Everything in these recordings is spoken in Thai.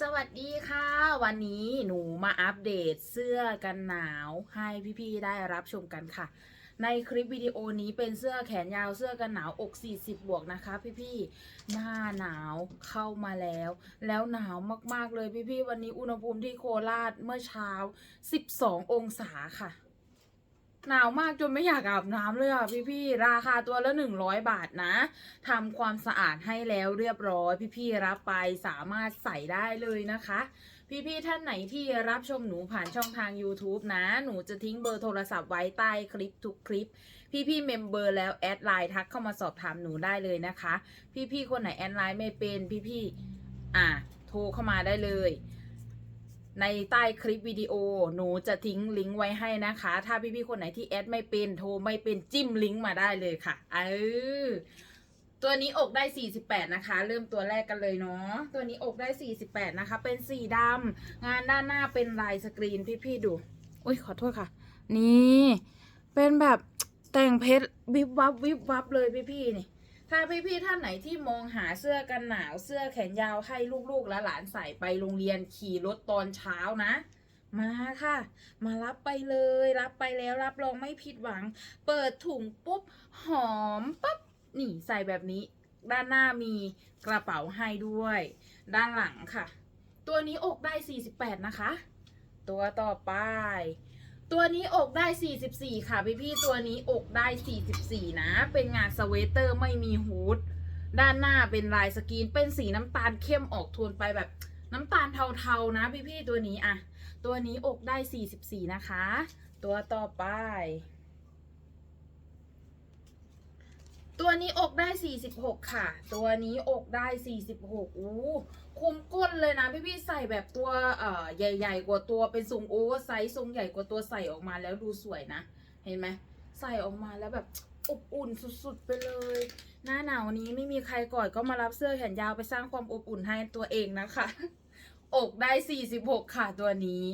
สวัสดีค่ะ วันนี้หนูมาอัปเดตเสื้อกันหนาวให้พี่ๆได้รับชมกันค่ะ ในคลิปวิดีโอนี้เป็นเสื้อแขนยาวเสื้อกันหนาวอก 40 บวกนะคะ พี่ๆหน้าหนาวเข้ามาแล้ว แล้วหนาวมากๆเลยพี่ๆวันนี้อุณหภูมิที่โคราชเมื่อเช้า 12 องศาค่ะ หนาวมากจนไม่อยากอาบน้ำเลยอะพี่ๆราคาตัวละ100บาทนะทำความสะอาดให้แล้วเรียบร้อย พี่ๆรับไปสามารถใส่ได้เลยนะคะ พี่ๆท่านไหนที่รับชมหนูผ่านช่องทาง YouTube นะ หนูจะทิ้งเบอร์โทรศัพท์ไว้ใต้คลิปทุกคลิป พี่ๆเมมเบอร์แล้วแอดไลน์ทักเข้ามาสอบถามหนูได้เลยนะคะ พี่ๆคนไหนแอดไลน์ไม่เป็นพี่ๆอะโทรเข้ามาได้เลย ในใต้คลิปวิดีโอหนูจะทิ้งลิงก์ไว้ให้นะคะ ถ้าพี่ๆคนไหนที่แอดไม่เป็นโทรไม่เป็นจิ้มลิงก์มาได้เลยค่ะเออตัวนี้อกได้ 48 นะคะ เริ่มตัวแรกกันเลยเนาะตัวนี้อกได้ 48 นะคะ เป็นสีดำงานด้านหน้าเป็นลายสกรีนพี่ๆดูอุ้ยขอโทษค่ะ นี่ เป็นแบบแต่งเพชรวิบวับวิบวับเลยพี่ๆนี่ ถ้าพี่ๆท่านไหนที่มองหาเสื้อกันหนาวเสื้อแขนยาวให้ลูกๆและหลานใส่ไปโรงเรียนขี่รถตอนเช้านะ มาค่ะ มารับไปเลย รับไปแล้วรับรองไม่ผิดหวัง เปิดถุงปุ๊บ หอมปั๊บนี่ใส่แบบนี้ ด้านหน้ามีกระเป๋าให้ด้วย ด้านหลังค่ะ ตัวนี้อกได้ 48 นะคะ ตัวต่อไป ตัวนี้อกได้ 44 ค่ะพี่พี่ตัวนี้อกได้ 44 นะ เป็นงานสเวตเตอร์ไม่มีฮูดด้านหน้าเป็นลายสกรีน เป็นสีน้ำตาลเข้มออกโทนไปแบบน้ำตาลเทาๆนะพี่พี่ตัวนี้อะตัวนี้อกได้ 44 นะคะ ตัวต่อไป ตัวนี้อกได้ 46 ค่ะ ตัวนี้อกได้ 46อู้คุมก้นเลยนะพี่พี่ๆใส่แบบตัวเอ่อใหญ่ ๆ กว่าตัวเป็นทรงโอเวอร์ไซส์ทรงใหญ่กว่าตัวใส่ออกมาแล้วดูสวยนะ เห็นไหมใส่ออกมาแล้วแบบอบอุ่นสุดๆไปเลย หน้าหนาวนี้ไม่มีใครกอนก็มารับเสื้อแขนยาวไปสร้างความอบอุ่นให้ตัวเองนะคะ อกได้ 46 ค่ะตัวนี้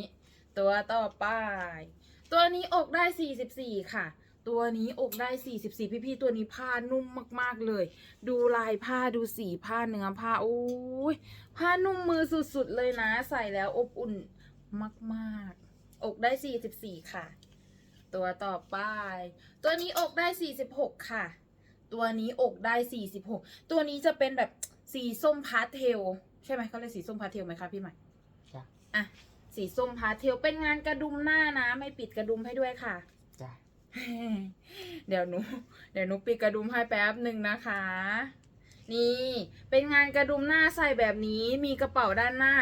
ตัวต่อไป ตัวนี้อกได้ 44 ค่ะ ตัวนี้อกได้ 44 พี่ ๆ ตัวนี้ผ้านุ่มมาก ๆ เลย ดูลายผ้าดูสีผ้าเนื้อผ้าโอ้ยผ้านุ่มมือสุด ๆ เลยนะ ใส่แล้วอบอุ่นมาก ๆ อกได้ 44 ค่ะ ตัวต่อไป ตัวนี้อกได้ 46 ค่ะ ตัวนี้อกได้ 46 ตัวนี้จะเป็นแบบสีส้มพาสเทล ใช่ไหมเขาเรียกสีส้มพาสเทลไหมคะพี่ใหม่จ้ะอะสีส้มพาสเทลเป็นงานกระดุมหน้านะ ไม่ปิดกระดุมให้ด้วยค่ะจ้ะ เดี๋ยวหนู เดี๋ยวหนูปิดกระดุมให้แป๊บหนึ่งนะคะ นี่เป็นงานกระดุมหน้าใส่แบบนี้มีกระเป๋าด้านหน้า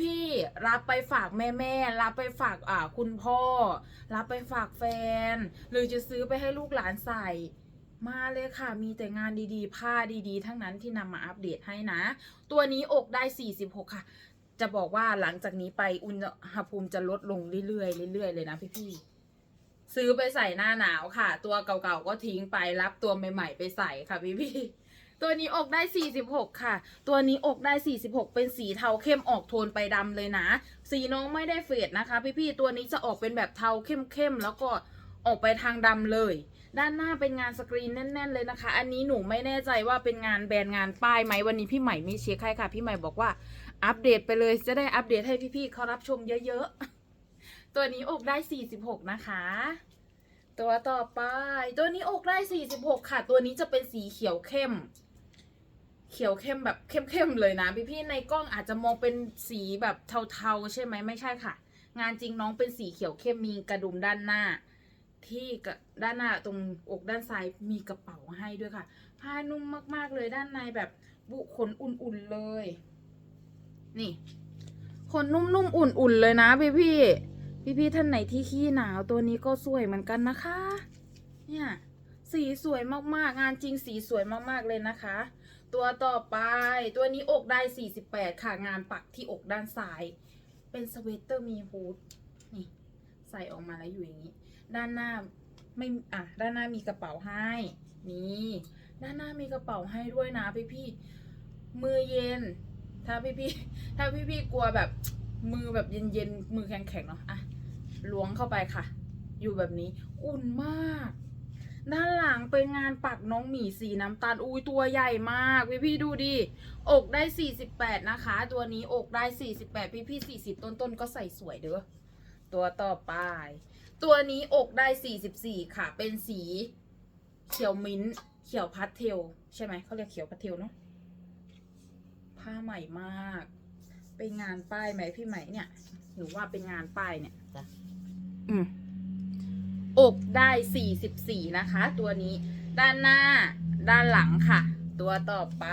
พี่ๆรับไปฝากแม่ๆรับไปฝากอ่าคุณพ่อ รับไปฝากแฟน หรือจะซื้อไปให้ลูกหลานใส่มาเลยค่ะ มีแต่งานดีๆ ผ้าดีๆ ทั้งนั้นที่นำมาอัปเดตให้นะ ตัวนี้อกได้ 46 ค่ะ จะบอกว่าหลังจากนี้ไปอุณหภูมิจะลดลงเรื่อยๆ เรื่อยๆ เลยนะพี่ๆ ซื้อไปใส่หน้าหนาวค่ะ ตัวเก่าๆก็ทิ้งไปรับตัวใหม่ๆไปใส่ค่ะพี่ๆตัวนี้อกได้ 46 ค่ะ ตัวนี้อกได้ 46 เป็นสีเทาเข้มออกโทนไปดำเลยนะ สีน้องไม่ได้เฟดนะคะ พี่ๆ ตัวนี้จะออกเป็นแบบเทาเข้มๆ แล้วก็ออกไปทางดำเลย ด้านหน้าเป็นงานสกรีนแน่น ๆ เลยนะคะ อันนี้หนูไม่แน่ใจว่าเป็นงานแบรนด์งานป้ายไหมวันนี้พี่ใหม่ไมีเช็คให้ค่ะ พี่ใหม่บอกว่าอัปเดตไปเลยจะได้อัปเดตให้พี่ๆเขารับชมเยอะๆ ตัวนี้อกได้46นะคะ ตัวต่อไป ตัวนี้อกได้46ค่ะ ตัวนี้จะเป็นสีเขียวเข้ม เขียวเข้มแบบเข้มๆเลยนะพี่ๆในกล้องอาจจะมองเป็นสีแบบเทาๆ ใช่ไหมไม่ใช่ค่ะ งานจริงน้องเป็นสีเขียวเข้มมีกระดุมด้านหน้า ที่กด้านหน้าตรงอกด้านซ้ายมีกระเป๋าให้ด้วยค่ะ ผ้านุ่มมากๆเลยด้านในแบบบุขนอุ่นๆเลย นี่ขนนุ่มๆอุ่นๆเลยนะพี่ๆ พี่ๆท่านไหนที่ขี้หนาวตัวนี้ก็สวยเหมือนกันนะคะ เนี่ยสีสวยมากๆ งานจริงสีสวยมากๆเลยนะคะ ตัวต่อไปตัวนี้อกได้ 48 ค่ะ งานปักที่อกด้านซ้าย เป็นสเวตเตอร์มีฮูดนี่ใส่ออกมาแล้วอยู่อย่างนี้ ด้านหน้าไม่อะด้านหน้ามีกระเป๋าให้นี่ด้านหน้ามีกระเป๋าให้ด้วยนะพี่พี่ๆมือเย็น ถ้าพี่พี่ๆถ้าพี่พี่ๆกลัวแบบมือแบบเย็นเย็นๆมือแข็งแข็งๆเนาะอะ ล้วงเข้าไปค่ะ อยู่แบบนี้ อุ่นมาก ด้านหลังเป็นงานปักน้องหมีสีน้ำตาลอุ้ยตัวใหญ่มาก พี่พี่ดูดิ อกได้ 48 นะคะ ตัวนี้อกได้ 48 พี่พี่ 40 ต้นต้นๆก็ใส่สวยเด้อ ตัวต่อไป ตัวนี้อกได้ 44 ค่ะ เป็นสีเขียวมิ้นท์เขียวพัสเทล ใช่ไหมเขาเรียกเขียวพัสเทลเนาะผ้าใหม่มาก เป็นงานป้ายไหมพี่ไหมเนี่ย หนูว่าเป็นงานป้ายเนี่ย อกได้44นะคะ ตัวนี้ ด้านหน้า ด้านหลังค่ะ ตัวต่อไป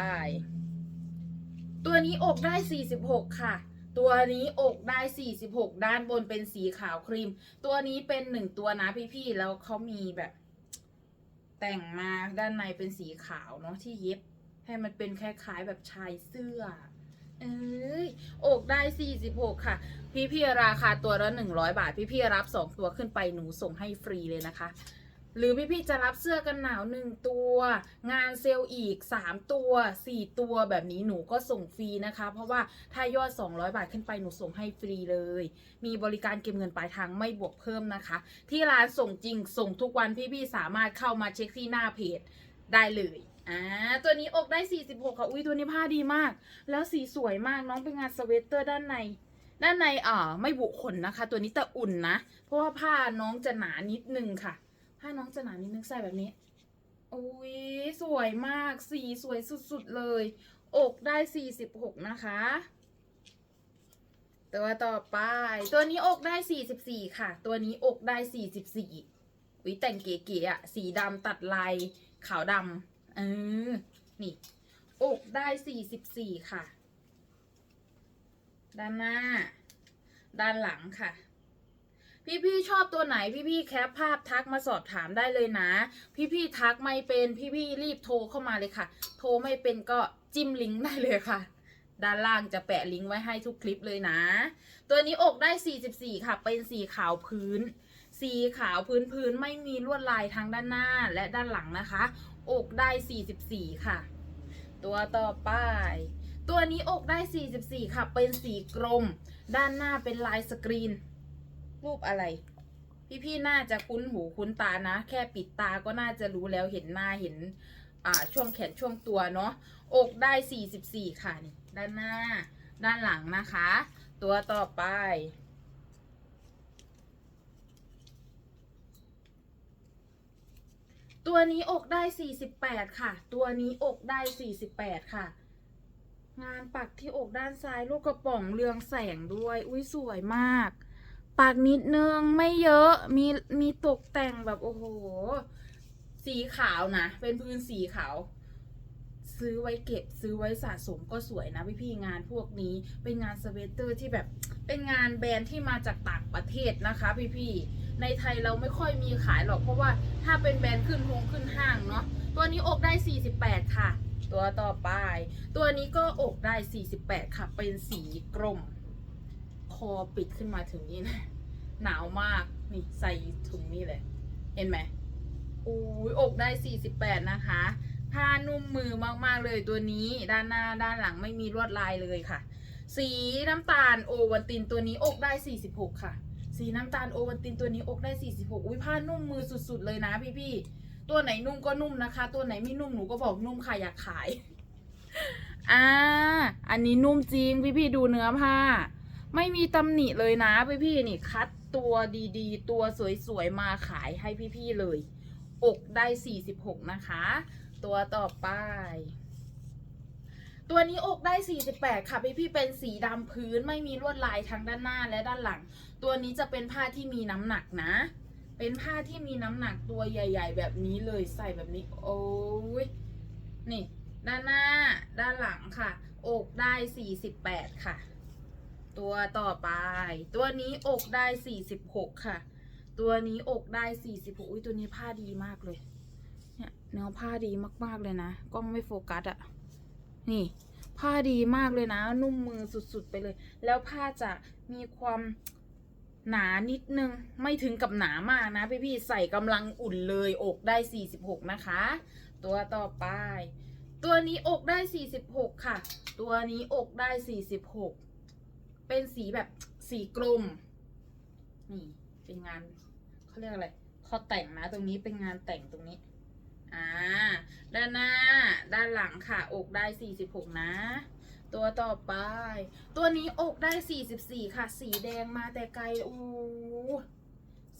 ตัวนี้อกได้46ค่ะ ตัวนี้อกได้46ด้านบนเป็นสีขาวครีม ตัวนี้เป็นหนึ่งตัวนะพี่ๆ แล้วเขามีแบบ แต่งมาด้านในเป็นสีขาวเนาะที่เย็บ ให้มันเป็นคล้ายๆแบบชายเสื้อ เอ้ยอกได้ 46 ค่ะ พี่ๆราคาตัวละ 100 บาท พี่ๆรับ 2 ตัวขึ้นไปหนูส่งให้ฟรีเลยนะคะ หรือพี่ๆจะรับเสื้อกันหนาว 1 ตัว งานเซลล์อีก 3 ตัว 4 ตัวแบบนี้หนูก็ส่งฟรีนะคะ เพราะว่าถ้ายอด 200 บาทขึ้นไปหนูส่งให้ฟรีเลย มีบริการเก็บเงินปลายทางไม่บวกเพิ่มนะคะ ที่ร้านส่งจริงส่งทุกวันพี่ๆสามารถเข้ามาเช็คที่หน้าเพจได้เลย อ่าตัวนี้อกได้ 46 ค่ะ อุ้ยตัวนี้ผ้าดีมาก แล้วสีสวยมากน้องเป็นงานสเวตเตอร์ด้านใน ด้านในอ่าไม่บุขนนะคะ ตัวนี้แต่อุ่นนะ เพราะว่าผ้าน้องจะหนานิดนึงค่ะ ผ้าน้องจะหนานิดนึงใส่แบบนี้อุ้ยสวยมาก สีสวยสุดๆเลย อกได้ 46 นะคะ ตัวต่อไป ตัวนี้อกได้ 44 ค่ะ ตัวนี้อกได้ 44อุ้ยแต่งเก๋ๆอะ สีดำตัดลายขาวดำ เออ นี่ อกได้44ค่ะ ด้านหน้า ด้านหลังค่ะ พี่ๆชอบตัวไหนพี่ๆแคปภาพทักมาสอบถามได้เลยนะ พี่ๆทักไม่เป็นพี่ๆรีบโทรเข้ามาเลยค่ะ โทรไม่เป็นก็จิ้มลิงก์ได้เลยค่ะด้านล่างจะแปะลิงก์ไว้ให้ทุกคลิปเลยนะ ตัวนี้อกได้ 44 ค่ะ เป็นสีขาวพื้น สีขาวพื้นพื้นไม่มีลวดลายทั้งด้านหน้าและด้านหลังนะคะ อกได้ 44 ค่ะ ตัวต่อไป ตัวนี้อกได้ 44 ค่ะ เป็นสีกรม ด้านหน้าเป็นลายสกรีน รูปอะไร พี่ๆ น่าจะคุ้นหูคุ้นตานะ แค่ปิดตาก็น่าจะรู้แล้วเห็นหน้าเห็น อ่า ช่วงแขนช่วงตัวเนาะ อกได้ 44 ค่ะนี่ ด้านหน้า ด้านหลังนะคะ ตัวต่อไป ตัวนี้อกได้ 48 ค่ะ ตัวนี้อกได้ 48 ค่ะ งานปักที่อกด้านซ้ายลูกกระป๋องเรืองแสงด้วย อุ้ยสวยมาก ปักนิดนึงไม่เยอะ มีมีตกแต่งแบบโอ้โห สีขาวนะ เป็นพื้นสีขาว ซื้อไว้เก็บซื้อไว้สะสมก็สวยนะพี่พี่งานพวกนี้ เป็นงานสเวตเตอร์ที่แบบ เป็นงานแบรนด์ที่มาจากต่างประเทศนะคะ พี่พี่ ในไทยเราไม่ค่อยมีขายหรอก เพราะว่าถ้าเป็นแบรนด์ขึ้นโรงขึ้นห้างเนาะตัวนี้อกได้ 48 ค่ะ ตัวต่อไป ตัวนี้ก็อกได้ 48 ค่ะ เป็นสีกรมคอปิดขึ้นมาถึงนี่นะหนาวมากนี่ใส่ถุงนี่เลยเห็นไหมอุ้ยอกได้ 48 นะคะ ผ้านุ่มมือมาก ๆ เลยตัวนี้ด้านหน้าด้านหลังไม่มีลวดลายเลยค่ะ สีน้ำตาลโอวันตินตัวนี้อกได้ 46 ค่ะ สีน้ำตาลโอวันตินตัวนี้อกได้ 46 อุ้ยผ้านุ่มมือสุดๆเลยนะพี่ๆ ตัวไหนนุ่มก็นุ่มนะคะ ตัวไหนไม่นุ่มหนูก็บอกนุ่มค่ะอยากขาย อ่า อันนี้นุ่มจริงพี่ๆดูเนื้อผ้า ไม่มีตำหนิเลยนะพี่ๆนี่คัดตัวดีๆ ตัวสวยๆมาขายให้พี่ๆเลย อกได้ 46 นะคะ ตัวต่อไป ตัวนี้อกได้ 48 ค่ะพี่ๆเป็นสีดำพื้นไม่มีลวดลายทั้งด้านหน้าและด้านหลัง ตัวนี้จะเป็นผ้าที่มีน้ำหนักนะ เป็นผ้าที่มีน้ำหนักตัวใหญ่ ๆ แบบนี้เลยใส่แบบนี้ โอ้ยนี่ด้านหน้าด้านหลังค่ะ อกได้ 48 ค่ะ ตัวต่อไป ตัวนี้อกได้ 46 ค่ะ ตัวนี้อกได้ 46อุ้ยตัวนี้ผ้าดีมากเลยเนี่ยเนื้อผ้าดีมากๆเลยนะกล้องไม่โฟกัสอะ นี่ ผ้าดีมากเลยนะ นุ่มมือสุดๆไปเลย แล้วผ้าจะมีความหนานิดนึง ไม่ถึงกับหนามากนะพี่ๆใส่กำลังอุ่นเลยอกได้ 46 นะคะ ตัวต่อไป ตัวนี้อกได้ 46 ค่ะ ตัวนี้อกได้ 46 เป็นสีแบบสีกลม นี่เป็นงานเขาเรียกอะไรคเขาแต่งนะตรงนี้เป็นงานแต่งตรงนี้ อ่า ด้านหน้า ด้านหลังค่ะ อกได้ 46 นะ ตัวต่อไป ตัวนี้อกได้ 44 ค่ะ สีแดงมาแต่ไกล โอ้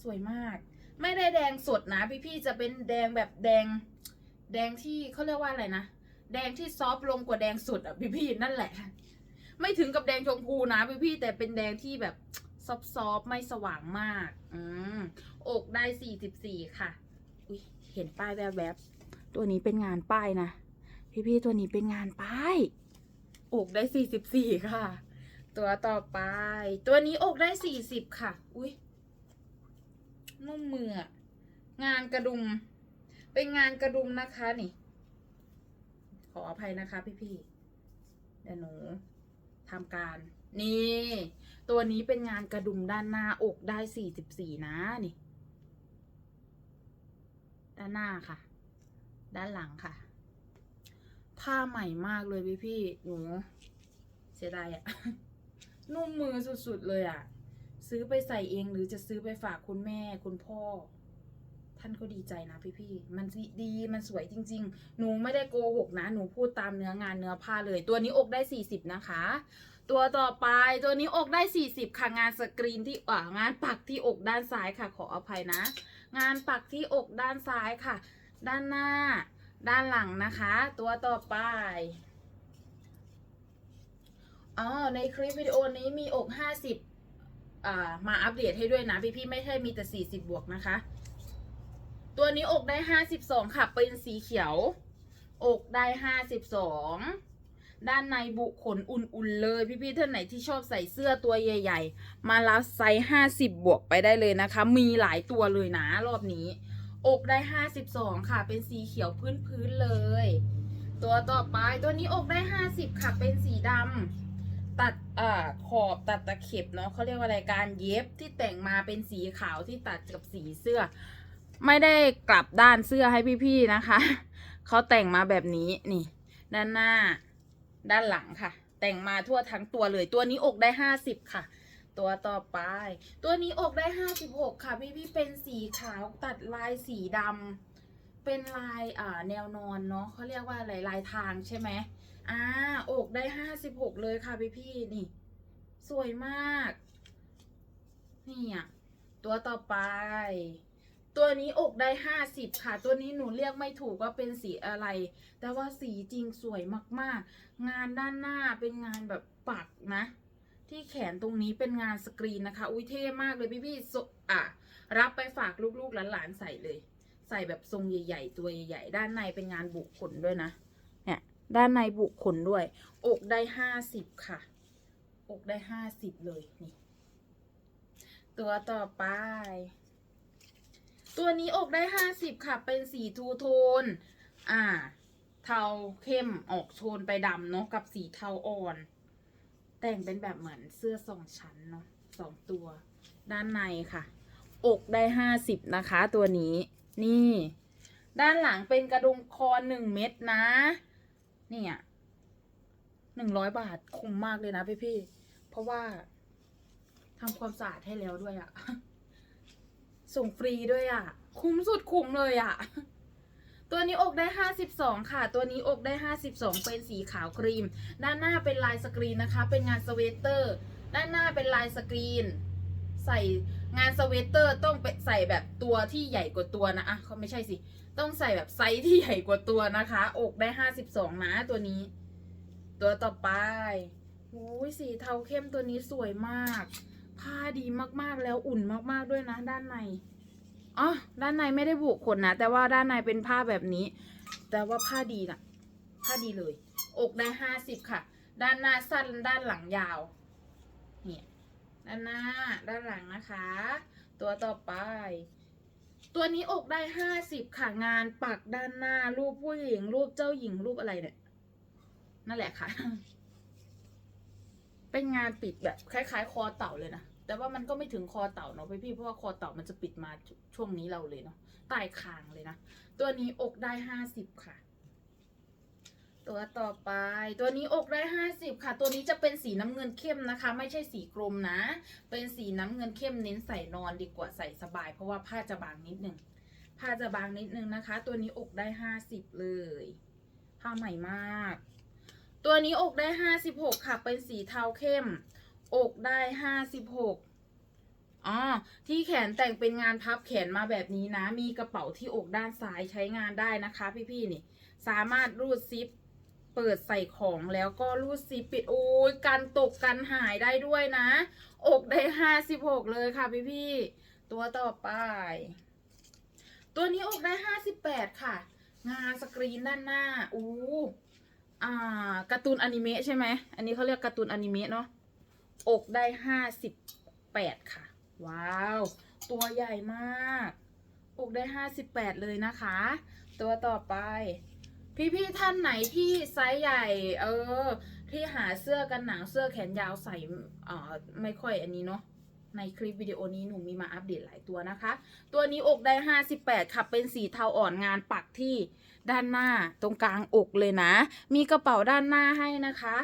สวยมาก ไม่ได้แดงสดนะ พี่ๆ จะเป็นแดงแบบแดง แดงที่เขาเรียกว่าอะไรนะ แดงที่ซอฟต์ลงกว่าแดงสดอะพี่ๆ นั่นแหละ ไม่ถึงกับแดงชมพูนะพี่ๆ แต่เป็นแดงที่แบบซอฟต์ๆไม่สว่างมาก อืม อกได้ 44 ค่ะ เห็นป้ายแวบๆ ตัวนี้เป็นงานป้ายนะ พี่ๆ ตัวนี้เป็นงานป้าย อกได้44ค่ะ ตัวต่อไป ตัวนี้อกได้40ค่ะ อุ้ยนุ่มมือ งานกระดุม เป็นงานกระดุมนะคะนี่ ขออภัยนะคะพี่ๆ เดี๋ยวหนูทำการ นี่ ตัวนี้เป็นงานกระดุมด้านหน้าอกได้44นะนี่ ด้านหน้าค่ะ ด้านหลังค่ะ ผ้าใหม่มากเลยพี่พี่หนูเสียดายอะนุ่มมือสุดๆเลยอะซื้อไปใส่เองหรือจะซื้อไปฝากคุณแม่คุณพ่อ ท่านก็ดีใจนะพี่พี่มันดีมันสวยจริง ๆ หนูไม่ได้โกหกนะ หนูพูดตามเนื้องานเนื้อผ้าเลย ตัวนี้อกได้40นะคะ ตัวต่อไปตัวนี้อกได้40ค่ะงานสกรีนที่อ่างานปักที่อกด้านซ้ายค่ะขออภัยนะ งานปักที่อกด้านซ้ายค่ะ ด้านหน้า ด้านหลังนะคะ ตัวต่อไปอ๋อในคลิปวิดีโอนี้มีอก 50อ่ามาอัปเดตให้ด้วยนะ พี่ๆไม่ใช่มีแต่ 40 บวกนะคะ ตัวนี้อกได้ 52 ค่ะ เป็นสีเขียว อกได้ 52 ด้านในบุขนอุ่นๆเลยพี่ๆท่านไหนที่ชอบใส่เสื้อตัวใหญ่ ๆ มารับไซส์50บวกไปได้เลยนะคะ มีหลายตัวเลยนะรอบนี้ อกได้52ค่ะ เป็นสีเขียวพื้นๆเลย ตัวต่อไปตัวนี้อกได้50ค่ะ เป็นสีดำตัดอ่าขอบตัดตะเข็บเนาะเขาเรียกว่าอะไรการเย็บที่แต่งมาเป็นสีขาวที่ตัดกับสีเสื้อ ไม่ได้กลับด้านเสื้อให้พี่ๆนะคะเขาแต่งมาแบบนี้นี่ ด้านหน้า ด้านหลังค่ะ แต่งมาทั่วทั้งตัวเลยตัวนี้อกได้ห้าสิบค่ะ ตัวต่อไป ตัวนี้อกได้ห้าสิบหกค่ะพี่พี่เป็นสีขาวตัดลายสีดำเป็นลายอ่าแนวนอนเนาะเขาเรียกว่าอะไรลายทางใช่ไหมอ่าอกได้ห้าสิบหกเลยค่ะพี่พี่นี่ สวยมากนี่อะตัวต่อไป ตัวนี้อกได้ห้าสิบค่ะ ตัวนี้หนูเรียกไม่ถูกว่าเป็นสีอะไร แต่ว่าสีจริงสวยมากๆ งานด้านหน้าเป็นงานแบบปักนะ ที่แขนตรงนี้เป็นงานสกรีนนะคะ อุ้ยเท่มากเลยพี่พี่สอะ รับไปฝากลูกๆหลานๆใส่เลย ใส่แบบทรงใหญ่ ๆ ตัวใหญ่ๆ ด้านในเป็นงานบุกขนด้วยนะ เนี่ย ด้านในบุกขนด้วย อกได้ห้าสิบค่ะ อกได้ห้าสิบเลยนี่ ตัวต่อไป ตัวนี้อกได้ห้าสิบค่ะ เป็นสีทูโทน อ่า เทาเข้มออกโทนไปดำเนาะกับสีเทาอ่อน แต่งเป็นแบบเหมือนเสื้อสองชั้นเนาะสองตัว ด้านในค่ะ อกได้ห้าสิบนะคะ ตัวนี้ นี่ ด้านหลังเป็นกระดุมคอหนึ่งเม็ดนะ เนี่ยหนึ่งร้อยบาทคุ้มมากเลยนะพี่พี่ เพราะว่าทำความสะอาดให้แล้วด้วยอะ ส่งฟรีด้วยอะคุ้มสุดคุ้มเลยอะตัวนี้อกได้ 52 ค่ะ ตัวนี้อกได้ 52 เป็นสีขาวครีม ด้านหน้าเป็นลายสกรีนนะคะ เป็นงานสเวตเตอร์ ด้านหน้าเป็นลายสกรีน ใส่งานสเวตเตอร์ต้องไปใส่แบบตัวที่ใหญ่กว่าตัวนะอะเขาไม่ใช่สิ ต้องใส่แบบไซส์ที่ใหญ่กว่าตัวนะคะ อกได้ 52 นะตัวนี้ ตัวต่อไปโอ้ยสีเทาเข้มตัวนี้สวยมาก ผ้าดีมากๆแล้วอุ่นมากๆด้วยนะ ด้านในอ๋อด้านในไม่ได้บุขนนะ แต่ว่าด้านในเป็นผ้าแบบนี้ แต่ว่าผ้าดีนะผ้าดีเลย อกได้ห้าสิบค่ะ ด้านหน้าสั้นด้านหลังยาว เนี่ยด้านหน้า ด้านหลังนะคะ ตัวต่อไป ตัวนี้อกได้ห้าสิบค่ะงานปักด้านหน้ารูปผู้หญิง รูปเจ้าหญิงรูปอะไรเนี่ยนั่นแหละค่ะ เป็นงานปิดแบบคล้าย ๆ คอเต่าเลยนะ แต่ว่ามันก็ไม่ถึงคอเต่าเนาะพี่ๆเพราะว่าคอเต่ามันจะปิดมาช่วงนี้เราเลยเนาะใต้คางเลยนะ ตัวนี้อกได้ห้าสิบค่ะ ตัวต่อไป ตัวนี้อกได้ห้าสิบค่ะ ตัวนี้จะเป็นสีน้ำเงินเข้มนะคะ ไม่ใช่สีกรมนะ เป็นสีน้ำเงินเข้มเน้นใส่นอนดีกว่าใส่สบาย เพราะว่าผ้าจะบางนิดนึงผ้าจะบางนิดนึงนะคะ ตัวนี้อกได้ห้าสิบเลยผ้าใหม่มาก ตัวนี้อกได้ห้าสิบหกค่ะ เป็นสีเทาเข้ม อกได้ห้าสิบหกอ๋อที่แขนแต่งเป็นงานพับแขนมาแบบนี้นะ มีกระเป๋าที่อกด้านซ้ายใช้งานได้นะคะ พี่ๆนี่ สามารถรูดซิป เปิดใส่ของแล้วก็รูดซิปปิดโอ้ยกันตกกันหายได้ด้วยนะ อกได้ห้าสิบหกเลยค่ะพี่ๆตัวต่อไป ตัวนี้อกได้ห้าสิบแปดค่ะ งานสกรีนด้านหน้าอู้อ่าการ์ตูนอนิเมะใช่ไหมอันนี้เขาเรียกการ์ตูนอนิเมะเนาะ อกได้ห้าสิบแปดค่ะ ว้าว ตัวใหญ่มาก อกได้ห้าสิบแปดเลยนะคะ ตัวต่อไป พี่ๆท่านไหนที่ไซส์ใหญ่ เออ ที่หาเสื้อกันหนาวเสื้อแขนยาวใส่อ่อไม่ค่อยอันนี้เนาะในคลิปวิดีโอนี้หนูมีมาอัปเดตหลายตัวนะคะ ตัวนี้อกได้ 58 ค่ะเป็นสีเทาอ่อนงานปักที่ด้านหน้าตรงกลางอกเลยนะ มีกระเป๋าด้านหน้าให้นะคะ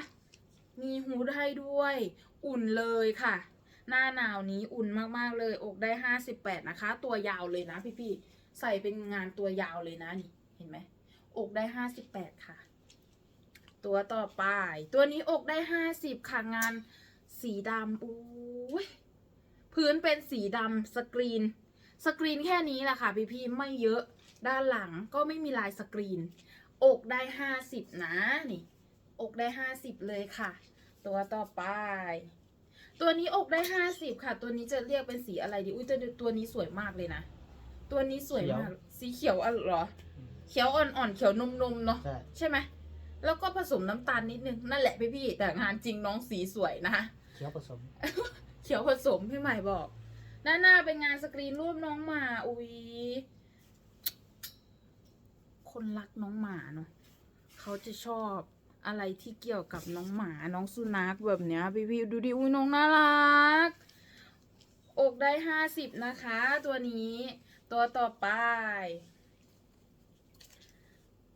มีฮูดให้ด้วย อุ่นเลยค่ะ หน้าหนาวนี้อุ่นมากๆเลย อกได้ 58 นะคะ ตัวยาวเลยนะ พี่ๆ ใส่เป็นงานตัวยาวเลยนะนี่เห็นไหมอกได้ 58 ค่ะ ตัวต่อไป ตัวนี้อกได้ 50 ค่ะ งานสีดำอุ้ยพื้นเป็นสีดำสกรีน สกรีนแค่นี้แหละค่ะพี่ๆ ไม่เยอะ ด้านหลังก็ไม่มีลายสกรีน อกได้ 50 นะนี่ อกได้ 50 เลยค่ะ ตัวต่อไป ตัวนี้อกได้50ค่ะ ตัวนี้จะเรียกเป็นสีอะไรดี อุ้ยตัวตัวนี้สวยมากเลยนะ ตัวนี้สวยมาก สีเขียวอะเหรอ เขียวอ่อนๆ เขียวนมๆเนาะใช่ใช่ไหม แล้วก็ผสมน้ำตาลนิดนึง นั่นแหละพี่ๆแต่งานจริงน้องสีสวยนะคะเคี้ยวผสม เขียวผสมพี่ใหม่บอกด้านหน้าเป็นงานสกรีนรูปน้องหมา อุ้ย คนรักน้องหมาเนาะเขาจะชอบ อะไรที่เกี่ยวกับน้องหมาน้องสุนัขแบบเนี้ยพี่พี่ดูดิอุ้ยน้องน่ารัก อกได้ห้าสิบนะคะ ตัวนี้ตัวต่อไป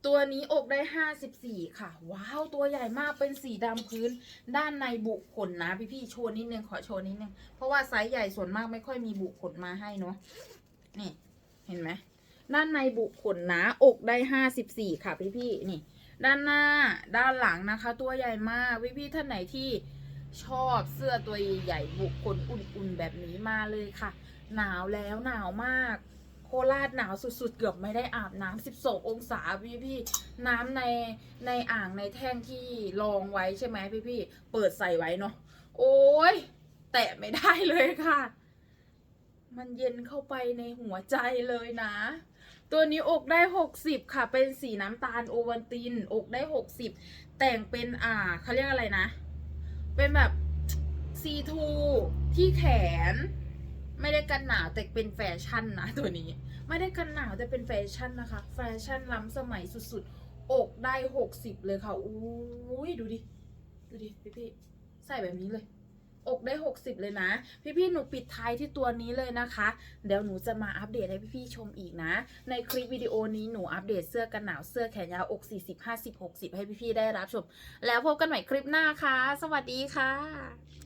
ตัวนี้อกได้ห้าสิบสี่ค่ะ ว้าวตัวใหญ่มากเป็นสีดำพื้น ด้านในบุขนนะพี่พี่โชว์นิดนึงขอโชว์นิดนึง เพราะว่าไซส์ใหญ่ส่วนมากไม่ค่อยมีบุขนมาให้เนาะนี่เห็นไหมด้านในบุขนนะอกได้ห้าสิบสี่ค่ะพี่พี่นี่ ด้านหน้าด้านหลังนะคะ ตัวใหญ่มากพี่ๆท่านไหนที่ชอบเสื้อตัวใหญ่บุขนอุ่นๆแบบนี้มาเลยค่ะ หนาวแล้วหนาวมาก โคราชหนาวสุดๆ เกือบไม่ได้อาบน้ำ12 องศาพี่พี่ๆน้ำในในอ่างในแท่งที่รองไว้ใช่ไหมพี่พี่ๆเปิดใส่ไว้เนาะโอ้ยแตะไม่ได้เลยค่ะ มันเย็นเข้าไปในหัวใจเลยนะ ตัวนี้อกได้ 60 ค่ะ เป็นสีน้ำตาลโอวันติน อกได้ 60 แต่งเป็นอ่าเขาเรียกอะไรนะ เป็นแบบซีทูที่แขน ไม่ได้กันหนาวแต่เป็นแฟชั่นนะตัวนี้ ไม่ได้กันหนาวแต่เป็นแฟชั่นนะคะ แฟชั่นล้ำสมัยสุดๆ อกได้ 60 เลยค่ะอุ้ยดูดิ ดูดิพี่พี่ๆใส่แบบนี้เลย อกได้ 60 เลยนะ พี่ๆหนูปิดท้ายที่ตัวนี้เลยนะคะ เดี๋ยวหนูจะมาอัปเดตให้พี่ๆชมอีกนะ ในคลิปวิดีโอนี้หนูอัปเดตเสื้อกันหนาวเสื้อแขนยาวอก 40 50 60 ให้พี่ๆได้รับชม แล้วพบกันใหม่คลิปหน้าค่ะ สวัสดีค่ะ